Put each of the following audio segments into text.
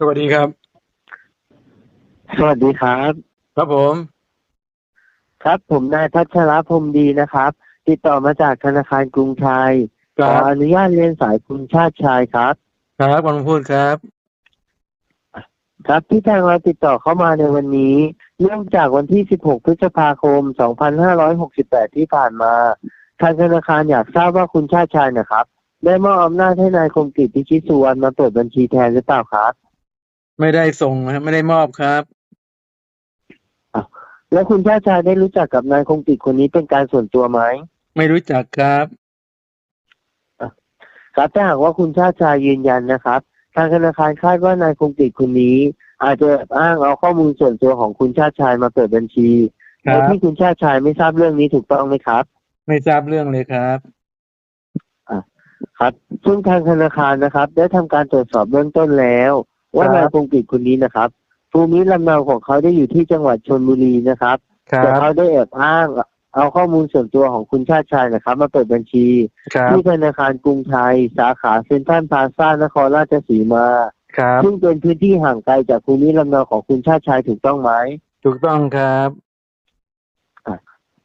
สวัสดีครับ สวัสดีครับ ครับผม ครับผมนายพัชรพรหมดีนะครับ ติดต่อมาจากธนาคารกรุงไทยคขอรับอนุญาตเรียนสายคุณชาติชายครับ ครับวันพูดครับ ครับที่ทางเราติดต่อเข้ามาในวันนี้ เนื่องจากวันที่ 16 พฤษภาคม 2568 ที่ผ่านมาทางธนาคารอยากทราบว่าคุณชาติชายนะครับ ได้มอบอำนาจให้นายคมกิจพิชิตสุวรรณมาเปิดบัญชีแทนหรือเปล่าครับ ไม่ได้ส่งนะครับไม่ได้มอบครับ แล้วคุณชาติชายได้รู้จักกับนายคมกิจคนนี้เป็นการส่วนตัวไหมไม่รู้จักครับ ครับถ้าหากว่าคุณชาติชายยืนยันนะครับ ทางธนาคารคาดว่านายคงกิจคนนี้ อาจจะแอบอ้างเอาข้อมูลส่วนตัวของคุณชาติชายมาเปิดบัญชีครัโดบยที่คุณชาติชายไม่ทราบเรื่องนี้ถูกต้องไหมครับ ไม่ทราบเรื่องเลยครับ ครับซึ่งทางธนาคารนะครับ ได้ทำการตรวจสอบเบื้องต้นแล้ว ว่าครับนายคงกิจคนนี้นะครับภูมิลำเนาของเขาได้อยู่ที่จังหวัดชลบุรีนะครับครัแต่บ เขาได้แอบอ้าง เอาข้อมูลส่วนตัวของคุณชาติชายนะครับ มาเปิดบัญชี ครับ ที่ธนาคารกรุงไทย สาขาเซ็นทรัลพลาซ่านครราชสีมา ครับ ซึ่งเป็นพื้นที่ห่างไกลจากภูมิลำเนาของคุณชาติชายถูกต้องไหม ถูกต้องครับ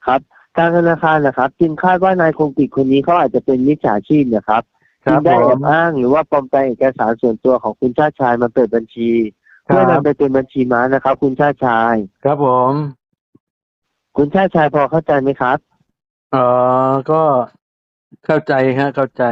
ครับทางธนาคารนะครับ จึงคาดว่านายคงกิจคนนี้เขาอาจจะเป็นมิจฉาชีพนะครับ ครัจึบงได้ผแอมบอ้างหรือว่าปลอมแปลงเอกสารส่วนตัวของคุณชาติชายมาเปิดบัญชีครัเพื่อนำบไปเป็นบัญชีม้านะครับ คุณชาติชาย ครับผม คุณชาติชายพอเข้าใจไหมครับเอ๋อก็เข้าใจฮะ เข้าใจ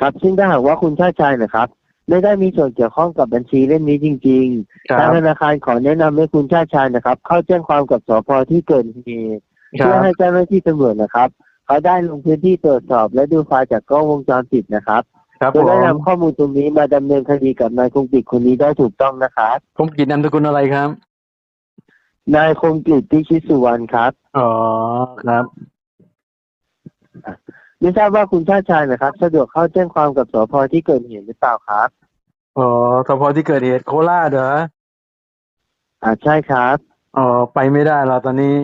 ครับ ซึ่งถ้าหากว่าคุณชาติชายนะครับ ไม่ได้มีส่วนเกี่ยวข้องกับบัญชีเล่มนี้จริงคๆรัทางบธนาคารขอแนะนำให้คุณชาติชายนะครับ เข้าแจ้งความกับสพที่เกิดเหตุครัเพื่อบให้เจ้าหน้าที่ตำรวจนะครับ เขาได้ลงพื้นที่ตรวจสอบ และดูไฟล์จากกล้องวงจรปิดนะครับครับจะผได้มนำข้อมูลตรงนี้มาดำเนินคดีกับนายคงกิจคนนี้ได้ถูกต้องนะครับผมกิจนามสกุลอะไรครับ นายคงกิจพิชิตสุวรรณครับ อ๋อครับ ไม่ทราบว่าคุณชาติชายนะครับ สะดวกเข้าแจ้งความกับสพที่เกิดเหตุหรือเปล่าครับ อ๋อสพที่เกิดเหตุโคราชเหรออ่าใช่ครับ อ๋อไปไม่ได้เราตอนนี้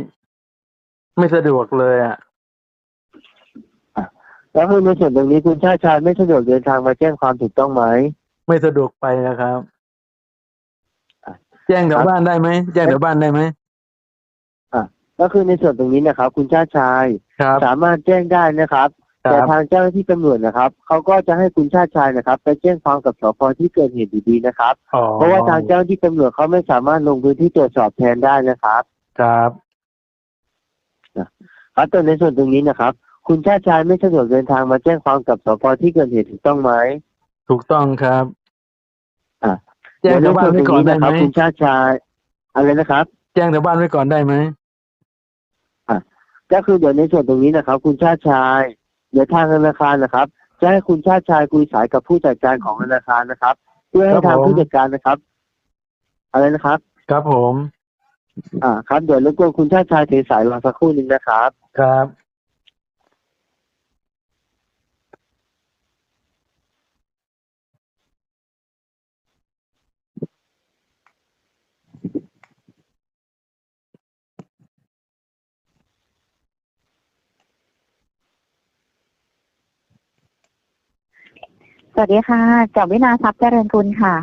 ไม่สะดวกเลยอะ แล้วคือในส่วนตรงนี้คุณชาติชายไม่สะดวกเดินทางมาแจ้งความถูกต้องไหมไม่สะดวกไปนะครับอะแจ้งแถครัวบบ้านได้ไหมแจ้งแถวบ้านได้ไหมก็คือในส่วนตรงนี้นะครับ คุณชาติชายครับสามารถแจ้งได้นะครับคแต่รับทางเจ้าหน้าที่ตำรวจนะครับเขาก็จะให้คุณชาติชายนะครับ ไปแจ้งความกับสพที่เกิดเหตุอยู่ดีนะครับอ๋อเพราะว่าทางเจ้าหน้าที่ตำรวจเขาไม่สามารถลงพื้นที่ตรวจสอบแทนได้นะครับ ครับครับแต่ในส่วนตรงนี้นะครับ คุณชาติชายไม่สะดวกเดินทางมาแจ้งความกับสพที่เกิดเหตุถูกต้องไหมถูกต้องครับอะแจ้งแถวบ้านไว้ก่อนได้นะไหคมรับคุณชาติชายอะไรนะครับ แจ้งแถวบ้านไว้ก่อนได้ไหมก็คือเดี๋ยวในส่วนตรงนี้นะครับ คุณชาติชาย เดี๋ยวทางธนาคารนะครับจะให้คุณชาติชายคุยสายกับผู้จัดการของธนาคารนะครับ เพื่อให้ทางผู้จัดการนะครับ อะไรนะครับ ครับผม อ่า ครับเดี๋ยวรบกวนคุณชาติชายถือสายรอสักครู่หนึ่งนะครับ ครับ สวัสดีค่ะจากวินาทรัพย์เจริญกุลค่ะ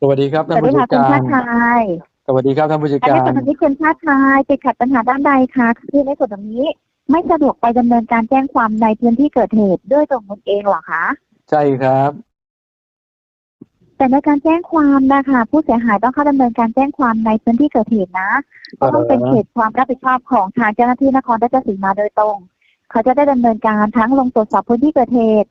สวัสดีครับสท่านวัสดีผู้จัค่ะดคุณกาชารติชายสวัสดีครับท่านผู้จัดอันกานี้รส่วนนี้คุณชาติชายติดขัดปัญหาด้านใดคะคือในส่วนตรงนี้ไม่สะดวกไปดำเนินการแจ้งความในพื้นที่เกิดเหตุด้วยตัวคุณเองเหรอคะใช่ครับ แต่ในการแจ้งความนะคะผู้เสียหายต้องเข้าดำเนินการแจ้งความในพื้นที่เกิดเหตุนะก็ต้องเป็นเขตความรับผิดชอบของทางเจ้าหน้าที่นครราชสีมาโดยตรง เขาจะได้ดำเนินการทั้งลงตรวจสอบพื้นที่เกิดเหตุ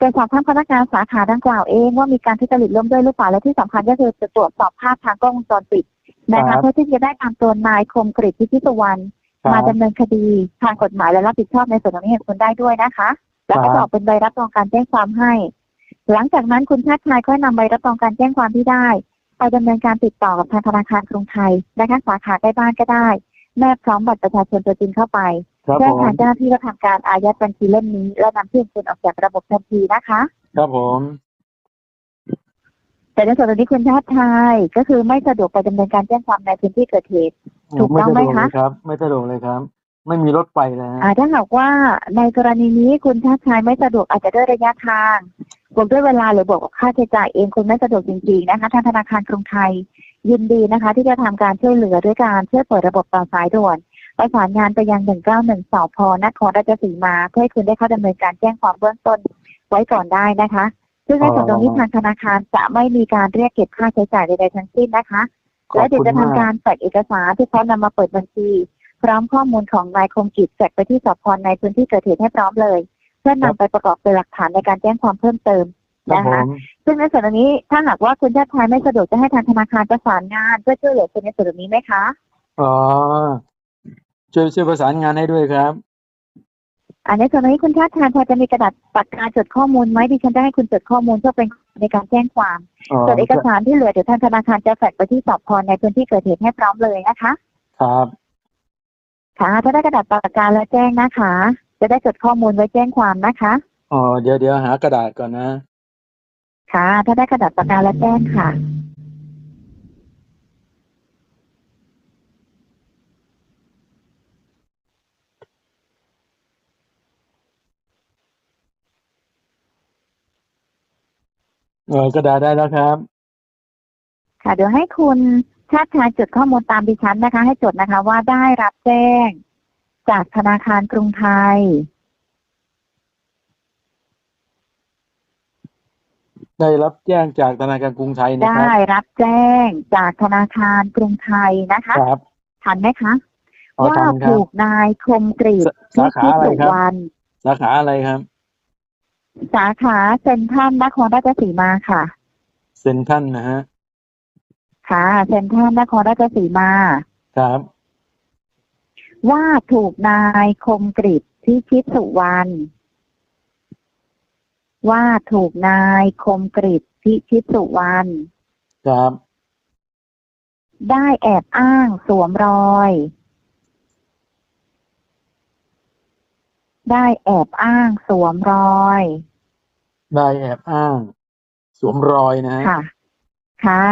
ตรวจสอบทั้งพนักงานสาขาดังกล่าวเองว่ามีการทุจริตร่วมด้วยหรือเปล่าและที่สำคัญก็คือจะตรวจสอบภาพทางกล้องวงจรปิดนะครัคะบเพื่อที่จะได้ตามตัวนายคมกริตพิชิตสุวรรณครัมาบดำเนินคดีทางกฎหมายและรับผิดชอบในส่วนตรงนี้ให้คุณได้ด้วยนะคะ แล้วก็ครับจะออกเป็นใบรับรองการแจ้งความให้ หลังจากนั้นคุณชาติชายก็นำใบรับรองการแจ้งความที่ได้ไปดำเนินการติดต่อกับทางธนาคารกรุงไทยนะคะสาขาใกล้บ้านก็ได้แนบพร้อมบัตรประชาชนตัวจริงเข้าไป ครับแจ้ผงมทางเจ้าหน้าที่ก็ทำการอายัดบัญชีเล่มนี้ และนำชื่อคุณออกจากระบบทันทีนะคะ ครับผม แต่ในส่วนตรงนี้คุณชาติชายก็คือไม่สะดวกไปดำเนินการแจ้งความในพื้นที่เกิดเหตุถูกต้องไหมคะสดวกเลยครับ ไม่สะดวกเลยครับ ไม่มีรถไปเลยฮะอ่าถ้าหากว่าในกรณีนี้คุณชาติชายไม่สะดวกอาจจะด้วยระยะทางบวกด้วยเวลาหรือบวกกับค่าใช้จ่ายเองคุณไม่สะดวกจริงๆนะคะทางธนาคารกรุงไทยยินดีนะคะ ที่จะทำการช่วยเหลือด้วยการช่วยเปิดระบบต่อสายด่วน ประสานงานไปยัง 191 สพนครราชสีมา เพื่อให้คุณได้เข้าดำเนินการแจ้งความเบื้องต้นไว้ก่อนได้นะคะ ซึ่งในส่วนตรงนี้ทางธนาคารจะไม่มีการเรียกเก็บค่าใช้จ่ายใดๆทั้งสิ้นนะคะขอบและเดี๋ยวคุณจะทำมากการแฝกเอกสารที่เขานำมาเปิดบัญชี พร้อมข้อมูลของนายคมกิจแฝกไปที่สพในพื้นที่เกิดเหตุให้พร้อมเลย เพื่อนำไปประกอบเป็นหลักฐานในการแจ้งความเพิ่มเติมครับนะผคะมซึ่งในส่วนตรงนี้ถ้าหากว่าคุณชาติชายไม่สะดวกจะให้ทางธนาคารประสานงานเพื่อช่วยเหลือคุณในส่วนตรงนี้ไหมคะ อ๋อ ช่วยช่วยประสานงานให้ด้วยครับอันในส่วนตรงนี้คุณชาติชายพอจะมีกระดาษปากกาจดข้อมูลไหมดิฉันจะให้คุณจดข้อมูลเพื่อเป็นในการแจ้งความอ๋อส่วนเอกสารที่เหลือเดี๋ยวทางธนาคารจะแฝกไปที่สพในพื้นที่เกิดเหตุให้พร้อมเลยนะคะ ครับค่ะถ้าได้กระดาษปากกาแล้วแจ้งนะคะ จะได้จดข้อมูลไว้แจ้งความนะคะอ๋อเดี๋ยวเดี๋ยวหากระดาษก่อนนะ ค่ะ ถ้าได้กระดาษปากกาแล้วแจ้งค่ะ เออกระดาษได้แล้วครับ ค่ะเดี๋ยวให้คุณชาติชายจดข้อมูลตามดิฉันนะคะ ให้จดนะคะ ว่าได้รับแจ้ง จากธนาคารกรุงไทย ได้รับแจ้งจากธนาคารกรุงไทยนะคได้รับรับแจ้งจากธนาคารกรุงไทยนะคะครับทันไหมคะอ๋อว่าทันครับ ถูกนายคมกรีดสาขาอะไรครับสุวรรณสาขาอะไรครับ สาขาเซ็นทรัลนครราชสีมาค่ะ เซ็นทรันนะฮะ ค่ะเซ็นทรัลนครราชสีมา ครับ ว่าถูกนายคมกริตพิชิตสุวรรณว่าถูกนายคมกริตพิชิตสุวรรณครับ ได้แอบอ้างสวมรอย ได้แอบอ้างสวมรอย ได้แอบอ้าง สวมรอยนะฮะค่ะ ค่ะ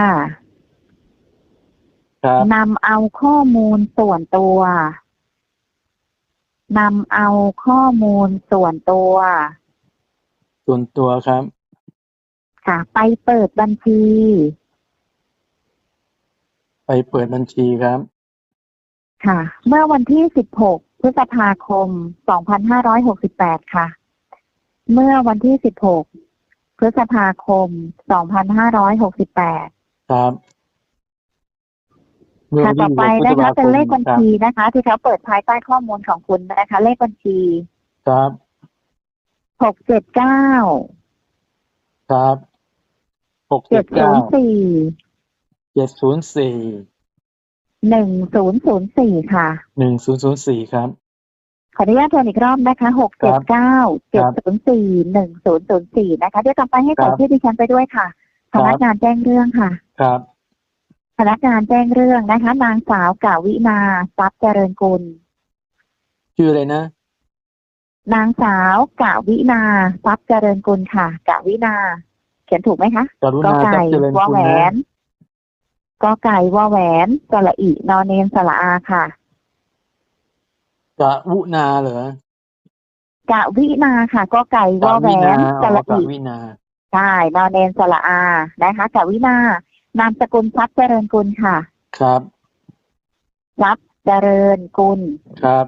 ครับนำเอาข้อมูลส่วนตัวนำเอาข้อมูลส่วนตัว ส่วนตัวครับ ค่ะ ไปเปิดบัญชี ไปเปิดบัญชีครับ ค่ะ เมื่อวันที่ 16 พฤษภาคม 2568 ค่ะ เมื่อวันที่ 16 พฤษภาคม 2568 ครับเมื่อค่ะวันต่อที่ไป16พฤษนะคะภาคเป็นมเลขบัญครับชีนะคะ ที่เขาเปิดภายใต้ข้อมูลของคุณนะคะ เลขบัญชี ครับ679ครับหกเจ็ดเก้า704เจ็ดศูนย์สี่1004ค่ะ หนึ่งศูนย์ศูนย์สี่ครับ ขออนุญาตทวนอีกรอบนะคะหกเจ็ดเก้าเจ็ดศูนย์สี่หนึ่งศูนย์ศูนย์สี่นะคะ เดี๋ยวต่อไปให้ใส่ครับชื่อดิฉันไปด้วยค่ะ พนักงานแจ้งเรื่องค่ะ ครับ พนักงานแจ้งเรื่องนะคะ นางสาวกาวินาทรัพย์เจริญกุล ชื่ออะไรนะ นางสาวกาวินาทรัพย์เจริญกุลค่ะกาวินา เขียนถูกไหมคะกรุกอณาทรัไก่พย์เจริญวอคุณแหวนะนกอไก่วอแหวนสระอีนอนเนนสระอาค่ะ กะวุนาเหรอกะวินาค่ะกอไก่วกะอแหววินานสอ๋อระกะอีวินาใช่นอนเนนสระอานะคะกวินานามสกุลทรัพย์เจริญกุลค่ะ ครับทรัพย์เจริญกุลครับ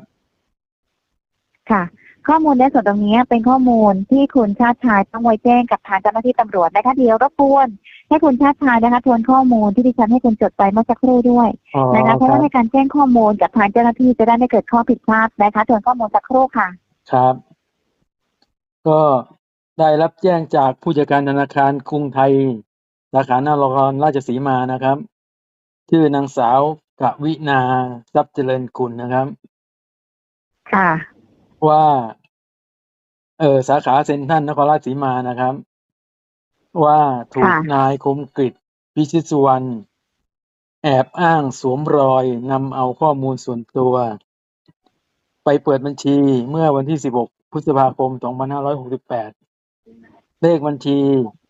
ค่ะ ข้อมูลในส่วนตรงนี้เป็นข้อมูลที่คุณชาติชายต้องไว้แจ้งกับทางเจ้าหน้าที่ตำรวจนะคะเดี๋ยวรบกวน ให้คุณชาติชายนะคะทวนข้อมูลที่ดิฉันให้คุณจดไปเมื่อสักครู่ด้วยอ๋อนะคะเพคราะรัว่าบในการแจ้งข้อมูลกับทางเจ้าหน้าที่จะได้ไม่เกิดข้อผิดพลาดนะคะทวนข้อมูลสักครู่ค่ะ ครับ ก็ได้รับแจ้งจากผู้จัดการธนาคารกรุงไทยสาขานครราชสีมานะครับ ชื่อนางสาวกะวินาทรัพย์เจริญกุลนะครับ ค่ะ ว่า เออสาขาเซ็นทรัลนครราชสีมานะครับ ว่าถูกค่ะ นายคมกริตพิชิตสุวรรณแอบอ้างสวมรอยนำเอาข้อมูลส่วนตัว ไปเปิดบัญชีเมื่อวันที่ 16 พฤษภาคม 2568 เลขบัญชี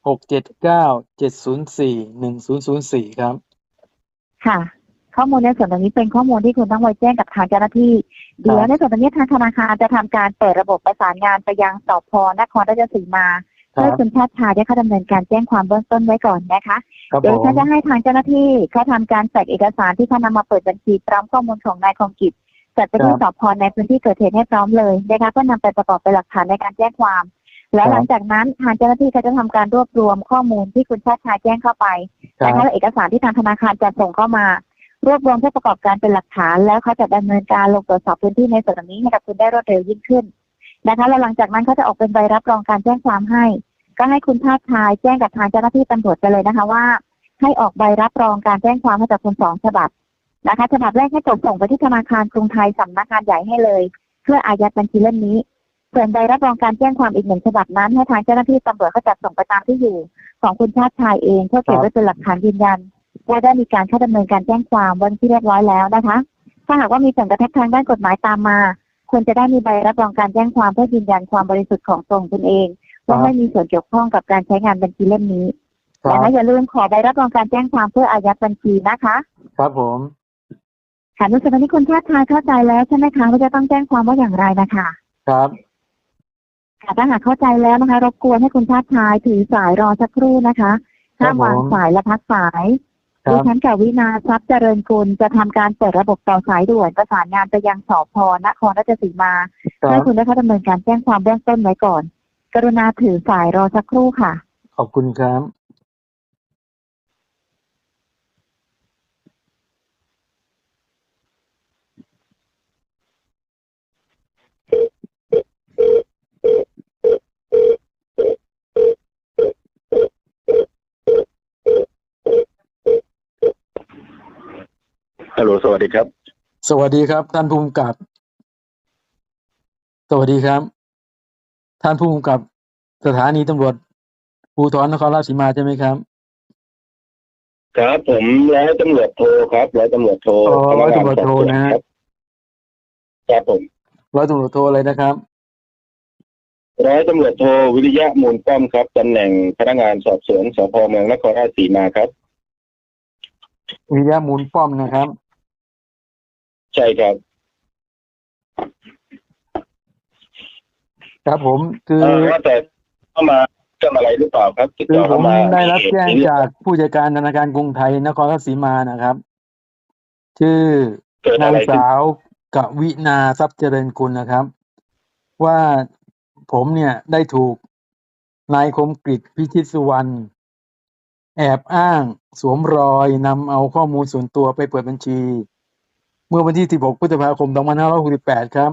679-704-1004 ครับ ค่ะ ข้อมูลในส่วนตรงนี้เป็นข้อมูลที่คุณต้องไว้แจ้งกับทางเจ้าหน้าที่เดี๋ยวในส่วนตรงนี้ทางธนาคารจะทำการเปิดระบบประสานงานไปยังสพนครราชสีมาครั เพื่บอคุณชาติชายได้เข้าดำเนินการแจ้งความเบื้องต้นไว้ก่อนนะคะครับเดี๋ผยวมฉันจะให้ทางเจ้าหน้าที่เขาทำการแจกเอกสารที่เขานำมาเปิดบัญชีพร้อมข้อมูลของนายคงกิจจัดไปที่สพในพื้นที่เกิดเหตุให้พร้อมเลยนะคะเพื่อนำไปประกอบเป็นหลักฐานในการแจ้งความ และหลังจากนั้นทางเจ้าหน้าที่ก็จะทำการรวบรวมข้อมูลที่คุณชาติชายแจ้งเข้าไปครันะคะบและเอกสารที่ทางธนาคารจะส่งเข้ามา รวบรวมเพื่อประกอบการเป็นหลักฐาน แล้วเขาจะดำเนินการลงตรวจสอบพื้นที่ในส่วนนี้ให้กับคุณได้รวดเร็วยิ่งขึ้น นะคะและหลังจากนั้นเขาจะออกเป็นใบรับรองการแจ้งความให้ ก็ให้คุณชาติชายแจ้งกับทางเจ้าหน้าที่ตำรวจไปเลยนะคะว่า ให้ออกใบรับรองการแจ้งความให้กับคุณสองฉบับนะคะฉบับแรกให้จดส่งไปที่ธนาคารกรุงไทยสำนักงานใหญ่ให้เลย เพื่ออายัดบัญชีเล่มนี้ส่วนใบรับรองการแจ้งความอีกหนึ่งฉบับนั้นให้ทางเจ้าหน้าที่ตำรวจเขาจัดส่งไปตามที่อยู่ ของคุณชาติชายเองเพื่อเก็บไว้เป็นหลักฐานยืนยันว่าได้มีการเข้าดำเนินการแจ้งความวันที่เรียบร้อยแล้วนะคะ ถ้าหากว่ามีผลกระทบทางด้านกฎหมายตามมา ควรจะได้มีใบรับรองการแจ้งความเพื่อยืนยันความบริสุทธิ์ของตรงตนเองว่าไม่มีส่วนเกี่ยวข้องกับการใช้งานบัญชีเล่มนี้ครัแต่บนะอย่าลืมขอใบรับรองการแจ้งความเพื่ออายัดบัญชีนะคะ ครับผมค่ะรู้สึกวันนี้คุณชาติชายเข้าใจแล้วใช่ไหมคะว่าจะต้องแจ้งความว่าอย่างไรนะคะ ครับค่ะถ้าหากเข้าใจแล้วนะคะ รบกวนให้คุณชาติชายถือสายรอสักครู่นะคะห้ามวางสายและพักสายครั ดิบฉันกับวินาทรัพย์เจริญกุลจะทำการเปิดระบบต่อสายด่วนประสานงานไปยังสพนครราชสีมาครัให้บคุณได้เข้าดำเนินการแจ้งความเบื้องต้นไว้ก่อน กรุณาถือสายรอสักครู่ค่ะ ขอบคุณครับ ฮัลโหลสวัสดีครับ สวัสดีครับ ท่านผู้กำกับ สวัสดีครับ ท่านผู้กำกับสถานีตำรวจภูธรนครราชสีมาใช่ไหมครับ ครับผมร้อยตำรวจโทครับร้อยตำรวจโทอ๋อร้อยตำรวจโทนะฮะครับครับผมร้อยตำรวจโทอะไรนะครับ ร้อยตำรวจโทวิริยะมูลป้อมครับตำแหน่งพนักงานสอบสวนสพเมืองนครราชสีมาครับ วิริยะมูลป้อมนะครับ ใช่ครับ ครับผมคือเออว่าแต่เข้ามาเรื่องอะไรหรือเปล่าครับติดคือต่อผเข้ามมาได้รับแจ้งมีเหตุจากผู้จัดการธนาคารกรุงไทยนครราชสีมานะครับ ชื่อ เกิดนาอะงไรขึ้นสาวกวินาทรัพย์เจริญกุลนะครับ ว่าผมเนี่ยได้ถูกนายคมกริตพิชิตสุวรรณแอบอ้าง สวมรอยนำเอาข้อมูลส่วนตัวไปเปิดบัญชี เมื่อวันที่ 16 พฤษภาคม 2568 ครับ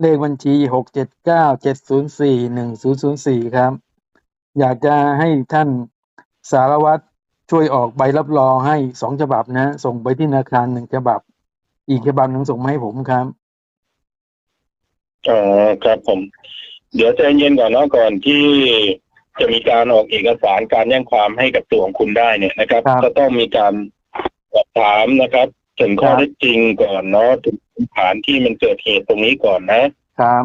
เลขบัญชี 679-704-1004 ครับ อยากจะให้ท่านสารวัตรช่วยออกใบรับรองให้สองฉบับนะ ส่งไปที่ธนาคารหนึ่งฉบับ อีกฉบับหนึ่งส่งมาให้ผมครับอ๋อครับผม เดี๋ยวใจเย็นก่อนเนาะก่อนที่จะมีการออกเอกสารการแจ้งความให้กับตัวของคุณได้เนี่ยนะครับครับก็ต้องมีการสอบถามนะครับ ถึงข้อครับเท็จจริงก่อนเนาะถึงฐานที่มันเกิดเหตุตรงนี้ก่อนนะครับ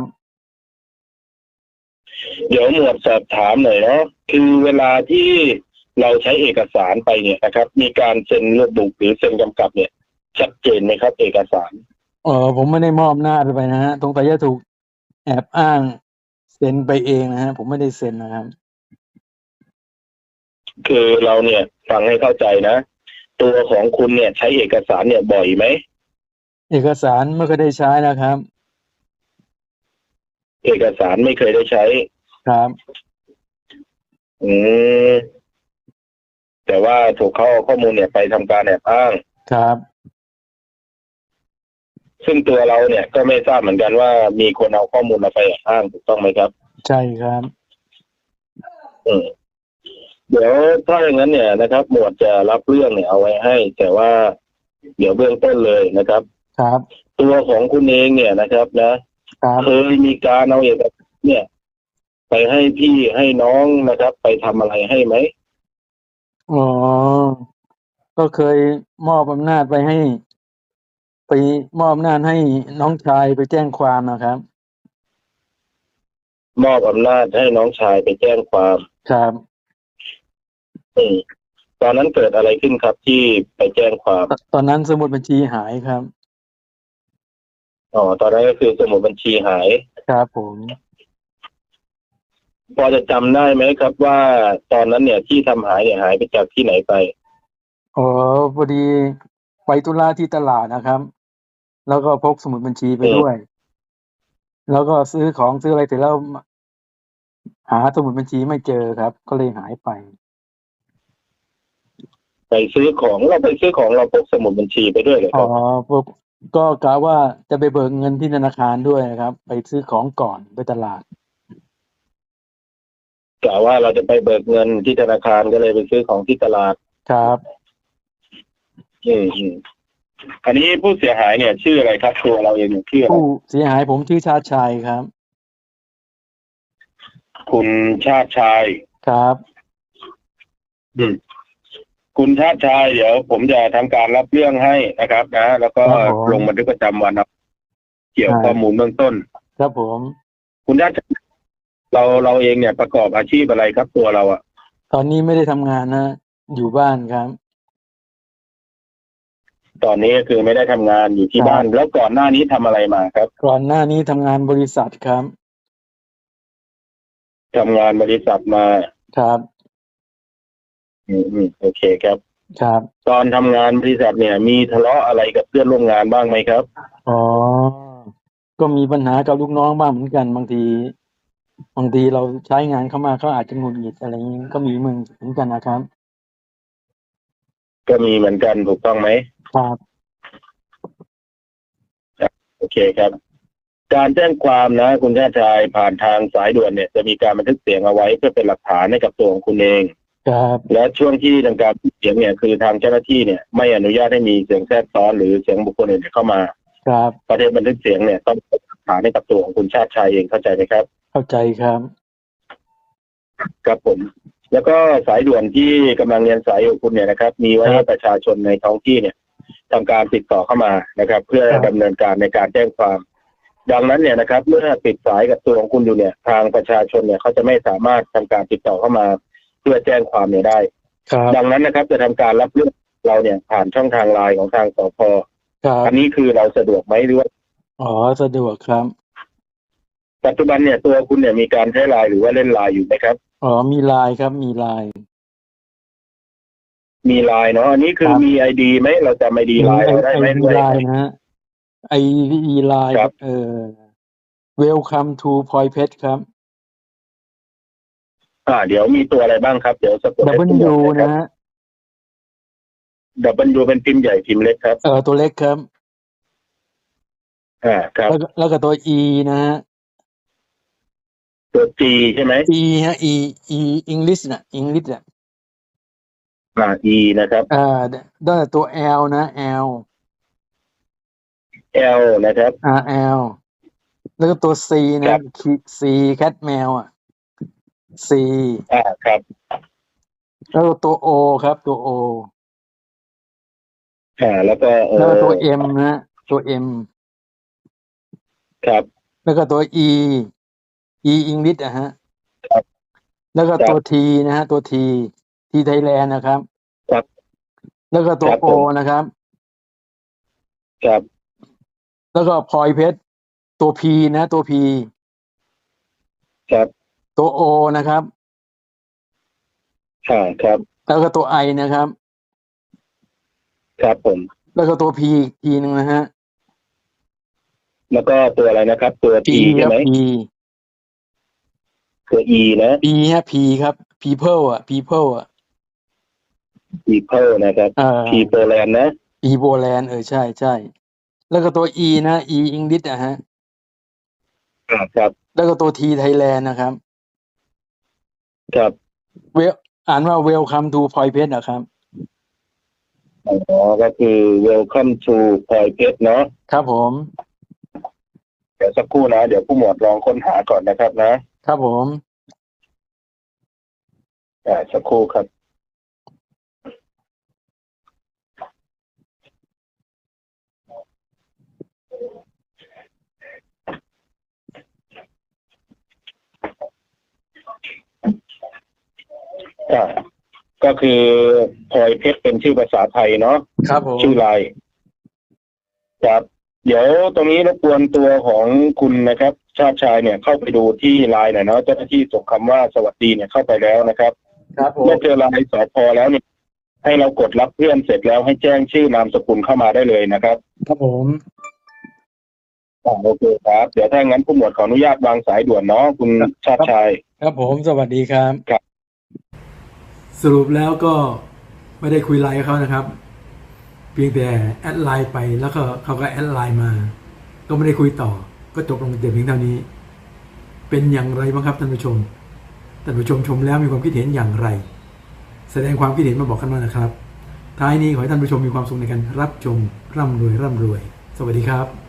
เดี๋ยวหมวดสอบถามหน่อยเนาะคือเวลาที่เราใช้เอกสารไปเนี่ยนะครับ มีการเซ็นระบุหรือเซ็นกำกับเนี่ย ชัดเจนไหมครับ เอกสารเออผมไม่ได้มอบหน้าจไปนะฮะตรงแต่จะถูกแอบอ้างเซ็นไปเองนะฮะผมไม่ได้เซ็นนะครับ คือเราเนี่ยฟังให้เข้าใจนะ ตัวของคุณเนี่ย ใช้เอกสารเนี่ยบ่อยไหมเอกสารไม่เคยได้ใช้นะครับ เอกสารไม่เคยได้ใช้ ครับ อืมแต่ว่าถูกเขาเอาข้อมูลเนี่ยไปทำการแอบอ้าง ครับ ซึ่งตัวเราเนี่ยก็ไม่ทราบเหมือนกันว่ามีคนเอาข้อมูลเราไปแอบอ้างถูกต้องไหมครับ ใช่ครับ อืม เดี๋ยวถ้าอย่างนั้นเนี่ยนะครับ หมวดจะรับเรื่องเนี่ยเอาไว้ให้ แต่ว่าเดี๋ยวเบื้องต้นเลยนะครับ ครับ ตัวของคุณเองเนี่ยนะครับนะครับเคยมีการเอาเอกสารเนี่ย ไปให้พี่ให้น้องนะครับ ไปทำอะไรให้ไหมอ๋อ ก็เคยมอบอำนาจไปให้ ไปมอบอำนาจให้น้องชายไปแจ้งความนะครับ มอบอำนาจให้น้องชายไปแจ้งความ ครับอืม ตอนนั้นเกิดอะไรขึ้นครับที่ไปแจ้งความตตอนนั้นสมุดบัญชีหายครับอ๋อตอนนั้นก็คือสมุดบัญชีหายครับ ผมพอจะจำได้ไหมครับ ว่าตอนนั้นเนี่ยที่ทำหายเนี่ยหายไปจากที่ไหนไปอ๋อพอดีไปธุระที่ตลาดนะครับ แล้วก็พกสมุดบัญชีไปอืมด้วย แล้วก็ซื้อของซื้ออะไรเสร็จแล้วหาสมุดบัญชีไม่เจอครับ ก็เลยหายไป ไปซื้อของเราไปซื้อของเราพกสมุดบัญชีไปด้วยเลยคอ๋รัอบพวกก็กะว่าจะไปเบิกเงินที่ธนาคารด้วยนะครับ ไปซื้อของก่อนไปตลาด กล่าวว่าเราจะไปเบิกเงินที่ธนาคารก็เลยไปซื้อของที่ตลาดครับ อืมอืมอันนี้ผู้เสียหายเนี่ย ชื่ออะไรครับตัวเราเองเนี่ยชื่ออะไรผู้เสียหายผมชื่อชาติชัยครับ คุณชาติชาย ครับ อืม คุณชาติชายเดี๋ยว ผมจะทำการรับเรื่องให้นะครับนะแล้วก็ครับผม ลงบันทึกประจำวันเอาเกี่ยวข้อมูลเบื้องต้น ครับผมคุณชาติชายเราเราเองเนี่ยประกอบอาชีพอะไรครับตัวเราอะตอนนี้ไม่ได้ทำงานนะ อยู่บ้านครับ ตอนนี้ก็คือไม่ได้ทำงานอยู่ที่ครับ บ้าน แล้วก่อนหน้านี้ทำอะไรมาครับก่อนหน้านี้ทำงานบริษัทครับทำงานบริษัทมา ครับ อืมอืมโอเคครับ ครับ ตอนทำงานบริษัทเนี่ย มีทะเลาะอะไรกับเพื่อนร่วมงานบ้างไหมครับ อ๋อ ก็มีปัญหากับลูกน้องบ้างเหมือนกันบางที บางทีเราใช้งานเข้ามาเขาอาจจะหงุดหงิดอะไรอย่างนี้ก็มีมึงเหมือนกันนะครับ ก็มีเหมือนกันถูกต้องไหม ครับ โอเคครับ การแจ้งความนะ คุณชาติชายผ่านทางสายด่วนเนี่ย จะมีการบันทึกเสียงเอาไว้เพื่อเป็นหลักฐานให้กับตัวของคุณเอง ครับและช่วงที่ทำการบันทึกเสียงเนี่ยคือทางเจ้าหน้าที่เนี่ยไม่อนุญาตให้มีเสียงแทรกซ้อนหรือเสียงบุคคลอื่นเข้ามา ครับประเด็นบันทึกเสียงเนี่ยต้องเป็นหลักฐานให้กับตัวของคุณชาติชายเองเข้าใจไหมครับ เข้าใจครับครับผม แล้วก็สายด่วนที่กำลังเรียนสายอยู่คุณเนี่ยนะครับ มีไว้ให้ประชาชนในท้องที่เนี่ยทำการติดต่อเข้ามานะครับ เพื่อครับดำเนินการในการแจ้งความ ดังนั้นเนี่ยนะครับ เมื่อติดสายกับตัวของคุณอยู่เนี่ย ทางประชาชนเนี่ยเขาจะไม่สามารถทำการติดต่อเข้ามาเพื่อแจ้งความเนี่ยได้ ครับดังนั้นนะครับ จะทำการรับเรื่องเราเนี่ยผ่านช่องทางไลน์ของทางสพครับอันนี้คือเราสะดวกไหมหรือว่าอ๋อสะดวกครับ ปัจจุบันเนี่ยตัวคุณเนี่ยมีการใช้ไลน์หรือว่าเล่นไลน์อยู่ไหมครับอ๋อมีไลน์ครับ มีไลน์มีไลน์เนาะอันนี้คือครับมีไอดีไหมเราจำไอดีไลน์เราได้ไหมไอด้วยไลน์นะฮะไอดีไลน์ครับเออ welcome to point pet ครับ อ่า เดี๋ยวมีตัวอะไรบ้างครับ เดี๋ยวสะกดให้ผม W หอยนะฮะ ดับเบิลยูเป็นพิมพ์ใหญ่พิมพ์เล็กครับ เออตัวเล็กครับ อ่า ครับ แล้วก็แล้วก็ตัว E นะฮะ ตัว G ใช่ไหม E ฮะ E E English นะ English อะอ่า E นะครับอ่าได้ตัว L นะ L L นะครับอ่า L แล้วก็ตัว C ครันะบ C cat แมวอะ C อ่าครับแล้วก็ตัว O ครับ ตัว O อ่าแล้วก็เอแล้วก็อตัว M นะตัว M ครับ แล้วก็ตัว E E English อะฮะครับแล้วก็ตัวครับ T นะฮะ ตัว T T Thailand นะครับครับแล้วก็ตัว ครับ O ผม นะครับ ครับแล้วก็พลอยเพชรตัว P นะ ตัว P ครับ ตัว O นะครับอ่าครับ แล้วก็ตัว I นะครับ ครับผม แล้วก็ตัว P อีกทีหนึ่งนะฮะ แล้วก็ตัวอะไรนะครับ ตัว P ใช่ไหม P ตัว E นะ P ฮะ P ครับ people อะ people อะ people นะครับ เอ่อ P โปแลนด์นะ P โบแลนเออใช่ใช่แล้วก็ตัว E นะ E English อะฮะอ่าครับ แล้วก็ตัว T Thailand นะครับ ครับเวลอ่านว่า welcome to point pet นะครับอ๋อก็คือ welcome to พลอยเพชรเนาะครับผม เดี๋ยวสักครู่นะ เดี๋ยวผู้หมวดลองค้นหาก่อนนะครับนะ ครับผมอ่าสักครู่ครับ อ่าก็คือพลอยเพชรเป็นชื่อภาษาไทยเนาะครับผมชื่อไลน์ครับ เดี๋ยวตรงนี้รบกวนตัวของคุณนะครับ ชาติชายเนี่ยเข้าไปดูที่ไลน์หน่อยเนาะเจ้าหน้าที่ส่งคำว่าสวัสดีเนี่ยเข้าไปแล้วนะครับครับผมเมื่อเจอไลน์สพแล้วเนี่ย ให้เรากดรับเพื่อนเสร็จแล้วให้แจ้งชื่อนามสกุลเข้ามาได้เลยนะครับ ครับผมอ่าโอเคครับ เดี๋ยวถ้างั้นผู้หมวดขออนุญาตวางสายด่วนเนาะคุณชาติชาย ครับผมสวัสดีครับ สรุปแล้วก็ไม่ได้คุยไลน์เขานะครับ เพียงแต่แอดไลน์ไปแล้วก็เขาก็แอดไลน์มา ก็ไม่ได้คุยต่อ ก็จบลงแต่เพียงเท่านี้ เป็นอย่างไรบ้างครับท่านผู้ชมท่านผู้ชมชมแล้วมีความคิดเห็นอย่างไร แสดงความคิดเห็นมาบอกกันมานะครับ ท้ายนี้ขอให้ท่านผู้ชมมีความสุขในการรับชมร่ำรวยร่ำรวย สวัสดีครับ